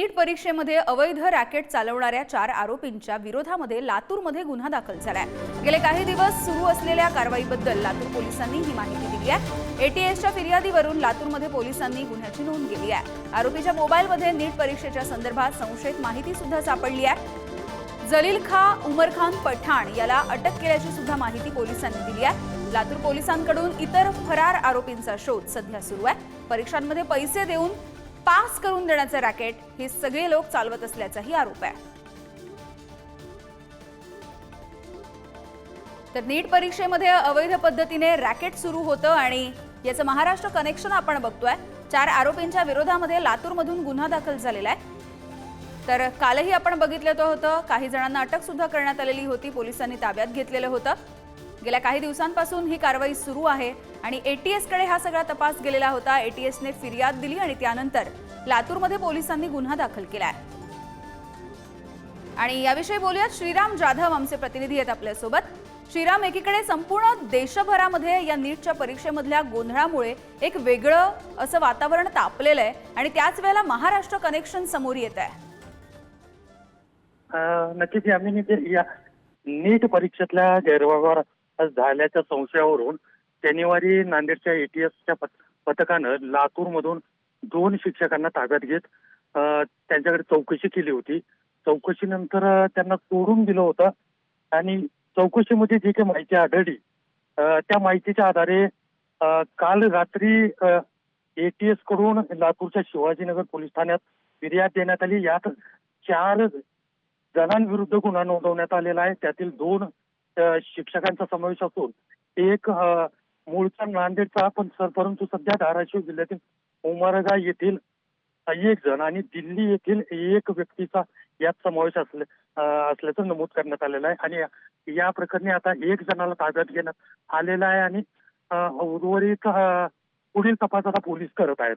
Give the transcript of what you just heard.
नीट परीक्षेमध्ये अवैध रॅकेट चालवणाऱ्या चार आरोपींच्या विरोधामध्ये लातूरमध्ये गुन्हा दाखल झालाय. गेले काही दिवस सुरू असलेल्या कारवाईबद्दल लातूर पोलिसांनी ही माहिती दिली आहे. एटीएसच्या फिर्यादीवरून लातूरमध्ये पोलिसांनी गुन्ह्याची नोंद केली आहे. आरोपीच्या मोबाईलमध्ये नीट परीक्षेच्या संदर्भात संशयित माहिती सुद्धा सापडली आहे. जलील खा उमर खान पठाण याला अटक केल्याची सुद्धा माहिती पोलिसांनी दिली आहे. लातूर पोलिसांकडून इतर फरार आरोपींचा शोध सध्या सुरू आहे. परीक्षांमध्ये पैसे देऊन पास करून देण्याचं रॅकेट हे सगळे लोक चालवत असल्याचाही आरोप आहे. तर नीट परीक्षेमध्ये अवैध पद्धतीने रॅकेट सुरू होतं आणि याचं महाराष्ट्र कनेक्शन आपण बघतोय. चार आरोपींच्या विरोधामध्ये लातूरमधून गुन्हा दाखल झालेला आहे. तर कालही आपण बघितलं होतं काही जणांना अटक सुद्धा करण्यात आलेली होती पोलिसांनी ताब्यात घेतलेलं होतं. गेल्या काही दिवसांपासून ही कारवाई सुरू आहे आणि एटीएसकडे हा सगळा तपास गेलेला होता. एटीएसने फिर्याद दिली आणि त्यानंतर लातूरमध्ये पोलिसांनी गुन्हा दाखल केलाय आणि याविषयी बोलूयात. श्रीराम जाधव आमचे प्रतिनिधी आहेत आपल्यासोबत. श्रीराम एकीकडे संपूर्ण देशभरामध्ये या नीटच्या परीक्षेमधल्या गोंधळामुळे एक वेगळं असं वातावरण तापलेलं आहे आणि त्याच वेळेला महाराष्ट्र कनेक्शन समोर येत आहे. नक्कीच आम्ही या नीट परीक्षेतल्या गैरव्यवहार झाल्याच्या संशयावरून शनिवारी नांदेडच्या एटीएसच्या पथकानं लातूरमधून दोन शिक्षकांना ताब्यात घेत त्यांच्याकडे चौकशी केली होती. चौकशीनंतर त्यांना सोडून दिलं होतं. आणि चौकशीमध्ये जी काही माहिती आढळली त्या माहितीच्या आधारे काल रात्री एटीएसकडून लातूरच्या शिवाजीनगर पोलीस ठाण्यात फिर्याद देण्यात आली. यात चार जणांविरुद्ध गुन्हा नोंदवण्यात आलेला आहे. त्यातील दोन शिक्षकांचा समावेश असून एक मूळचा नांदेडचा पण सर परंतु सध्या धाराशिव जिल्ह्यातील उमरगा येथील एक जण आणि दिल्ली येथील एक व्यक्तीचा यात समावेश असले असल्याचं नमूद करण्यात आलेलं आहे. आणि या- प्रकरणी आता एक जणाला ताब्यात घेण्यात आलेला आहे आणि उर्वरित पुढील तपास आता पोलीस करत आहेत.